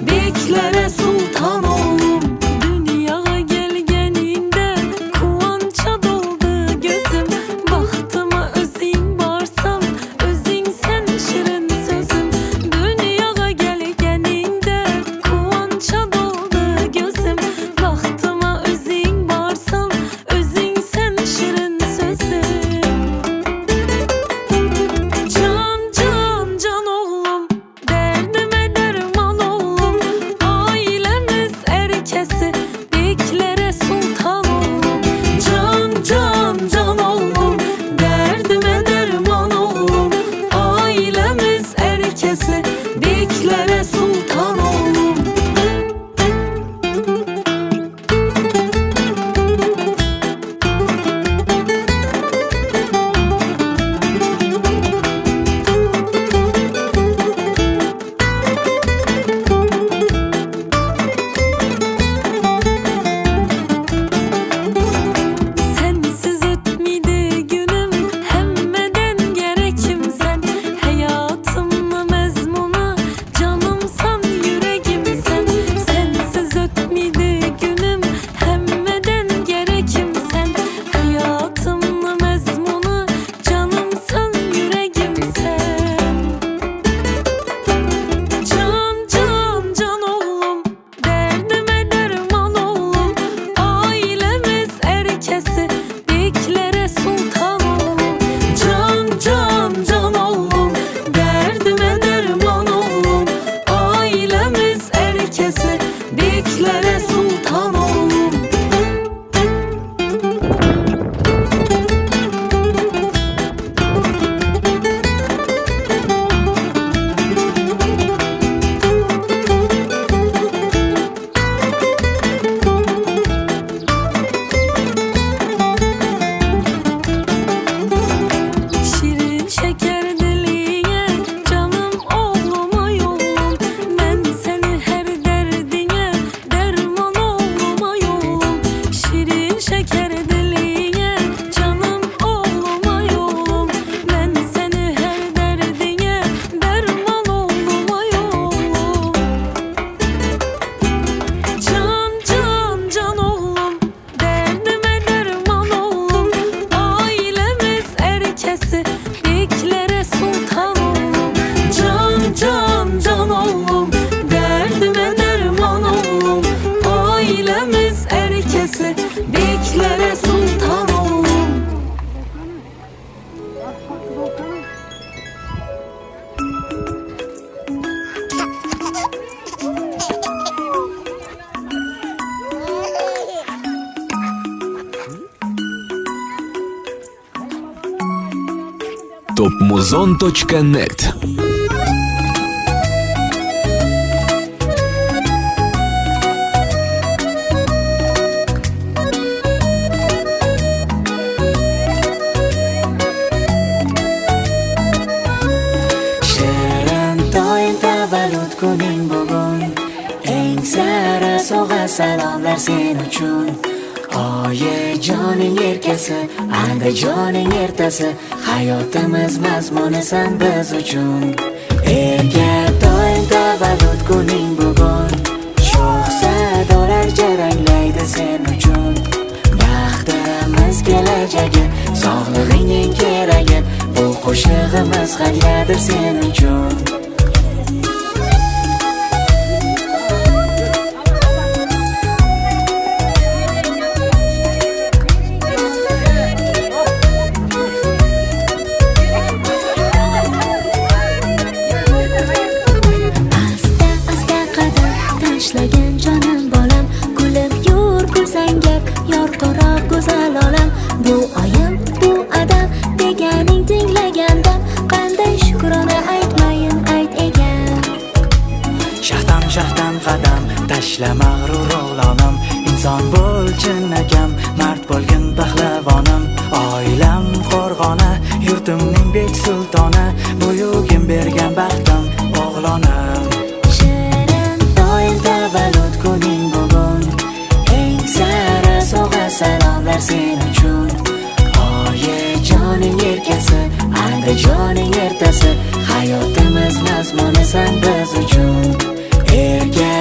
beklere su Muzon.net kuning bugun eng sara sovg'a salomlar sen uchun. Oyijoning erkasi andijoning ertasi. Hayatımız حیاتم ez mezmanesen bezucsun Érgel doyda valud guning bugun Sho'xsa dolar jaranglaydi sen uchun Baxtimiz kelajagi sog'lig'ingning keragi Bu qo'shig'imiz hadyadir sen uchun shaftdan qadam tashla mag'rur o'g'lonim inson bo'l chinakam mard bo'lgin pahlavonim oilam qo'rg'oni yurtimning bek sultoni. Buyugim bergan baxtim o'g'lonim. Shirin doim tavallud kuning bugun. Eng sara sovg'a salomlar sen uchun. Oyijoning erkasi andijoning ertasi. Hayotimiz mazmunisan biz uchun. Yeah.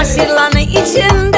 İchinde Yomon